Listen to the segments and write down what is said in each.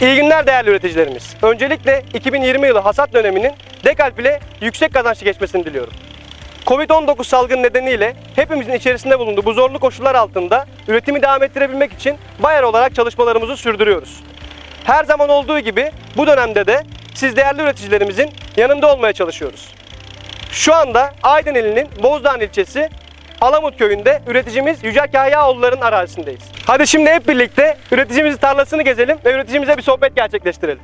İyi günler değerli üreticilerimiz. Öncelikle 2020 yılı hasat döneminin Dekalp ile yüksek kazançlı geçmesini diliyorum. Covid-19 salgını nedeniyle hepimizin içerisinde bulunduğu bu zorlu koşullar altında üretimi devam ettirebilmek için Bayer olarak çalışmalarımızı sürdürüyoruz. Her zaman olduğu gibi bu dönemde de siz değerli üreticilerimizin yanında olmaya çalışıyoruz. Şu anda Aydın ilinin Bozdağ ilçesi Alamut köyünde üreticimiz Yücel Kahyaoğulları'nın arazisindeyiz. Hadi şimdi hep birlikte üreticimizin tarlasını gezelim ve üreticimize bir sohbet gerçekleştirelim.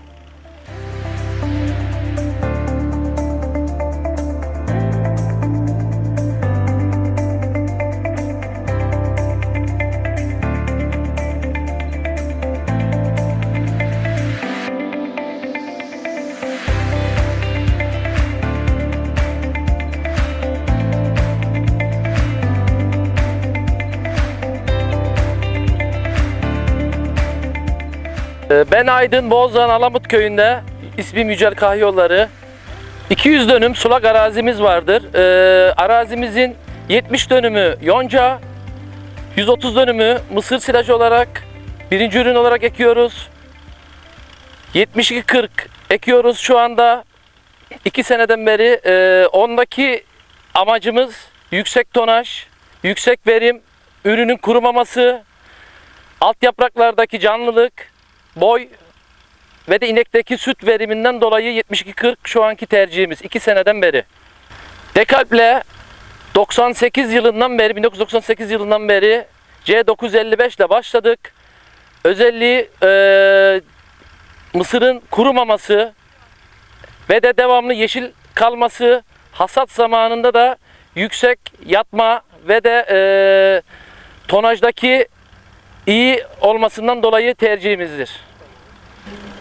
Ben Aydın Bozdağ Alamut köyünde ismim Yücel Kahyolları. 200 dönüm sulak arazimiz vardır. Ee, arazimizin 70 dönümü yonca, 130 dönümü mısır silajı olarak birinci ürün olarak ekiyoruz. 72-40 ekiyoruz şu anda. 2 seneden beri e, ondaki amacımız yüksek tonaj, yüksek verim, ürünün kurumaması, alt yapraklardaki canlılık, boy ve de inekteki süt veriminden dolayı 72-40 şu anki tercihimiz 2 seneden beri. Dekalp'le 98 yılından beri 1998 yılından beri C955 ile başladık. Özelliği eee, mısırın kurumaması ve de devamlı yeşil kalması, hasat zamanında da yüksek yatma ve de eee, tonajdaki iyi olmasından dolayı tercihimizdir.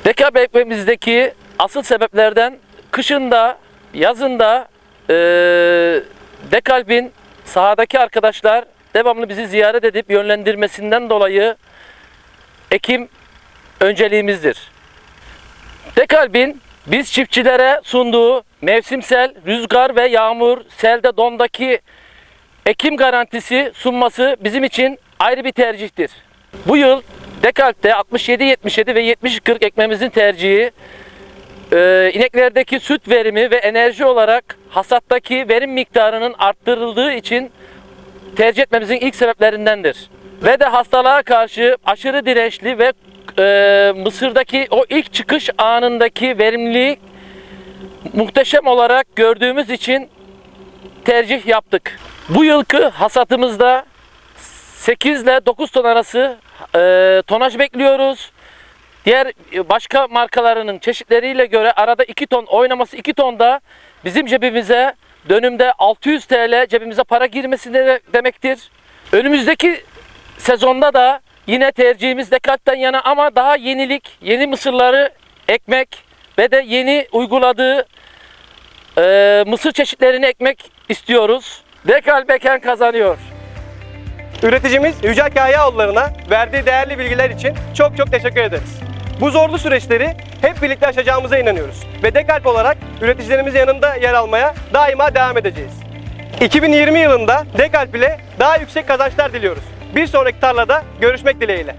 Dekap ekmemizdeki asıl sebeplerden kışında, yazında eee Dekalb'in sahadaki arkadaşlar devamlı bizi ziyaret edip yönlendirmesinden dolayı ekim önceliğimizdir. Dekalb'in biz çiftçilere sunduğu mevsimsel rüzgar ve yağmur, selde dondaki ekim garantisi sunması bizim için ayrı bir tercihtir. Bu yıl Dekalp'te 67-77 ve 70-40 ekmemizin tercihi e, ineklerdeki süt verimi ve enerji olarak hasattaki verim miktarının arttırıldığı için tercih etmemizin ilk sebeplerindendir. Ve de hastalığa karşı aşırı dirençli ve e, Mısır'daki o ilk çıkış anındaki verimliliği muhteşem olarak gördüğümüz için tercih yaptık. Bu yılki hasatımızda 8 ile 9 ton arası e, tonaj bekliyoruz. Diğer e, başka markalarının çeşitleriyle göre arada 2 ton oynaması 2 tonda bizim cebimize dönümde 600 TL cebimize para girmesi de demektir. Önümüzdeki sezonda da yine tercihimiz Dekat'tan yana ama daha yenilik, yeni mısırları ekmek ve de yeni uyguladığı e, mısır çeşitlerini ekmek istiyoruz. Dekal Beken kazanıyor. Üreticimiz Yücel Kahyaoğulları'na verdiği değerli bilgiler için çok çok teşekkür ederiz. Bu zorlu süreçleri hep birlikte aşacağımıza inanıyoruz. Ve Dekalp olarak üreticilerimizin yanında yer almaya daima devam edeceğiz. 2020 yılında Dekalp ile daha yüksek kazançlar diliyoruz. Bir sonraki tarlada görüşmek dileğiyle.